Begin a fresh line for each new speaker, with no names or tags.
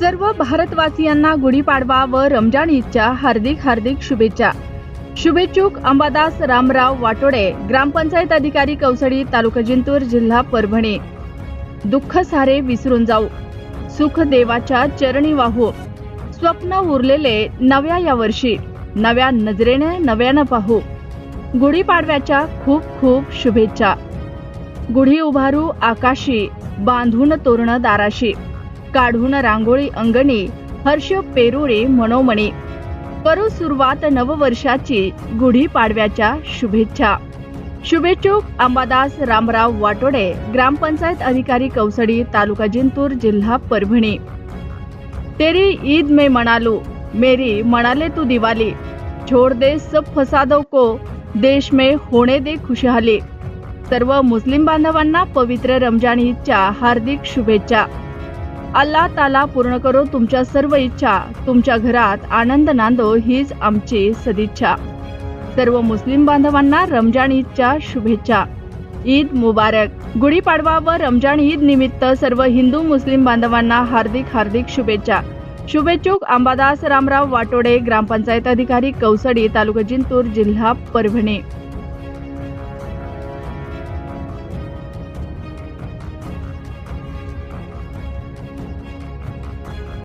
सर्व भारतवासियांना गुढीपाडवा व रमजान ईदच्या हार्दिक हार्दिक शुभेच्छा. शुभेच्छुक अंबादास रामराव वाटोडे ग्रामपंचायत अधिकारी कौसडी तालुका जिंतूर जिल्हा परभणी. दुःख सारे विसरून जाऊ. सुख देवाच्या चरणी वाहू. स्वप्न उरलेले नव्या या वर्षी. नव्या नजरेने नव्यानं पाहू. गुढीपाडव्याच्या खूप खूप शुभेच्छा. गुढी उभारू आकाशी बांधून तोरण दाराशी. काढून रांगोळी अंगणी हर्ष पेरुळे मनोमणी. करू सुरुवात नववर्षाची गुढी पाडव्याच्या शुभेच्छा. शुभेच्छुक अंबादास रामराव वाटोडे ग्रामपंचायत अधिकारी कौसडी तालुका जिंतूर जिल्हा परभणी. तेरी ईद में मना मेरी मनाले तू दिवाली. छोड़ दे सब फसादों को देश में होणे दे खुशहाली. सर्व मुस्लिम बांधवांना पवित्र रमजान ईदच्या हार्दिक शुभेच्छा. अल्ला ताला पूर्ण करो तुमच्या सर्व इच्छा. तुमच्या घरात आनंद नांदो हीच आमची सदिच्छा. सर्व मुस्लिम बांधवांना रमजान ईदच्या शुभेच्छा. ईद मुबारक. गुढीपाडवा व रमजान ईद निमित्त सर्व हिंदू मुस्लिम बांधवांना हार्दिक हार्दिक शुभेच्छा. शुभेच्छुक अंबादास रामराव वाटोडे ग्रामपंचायत अधिकारी कौसडी तालुका जिंतूर जिल्हा परभणी.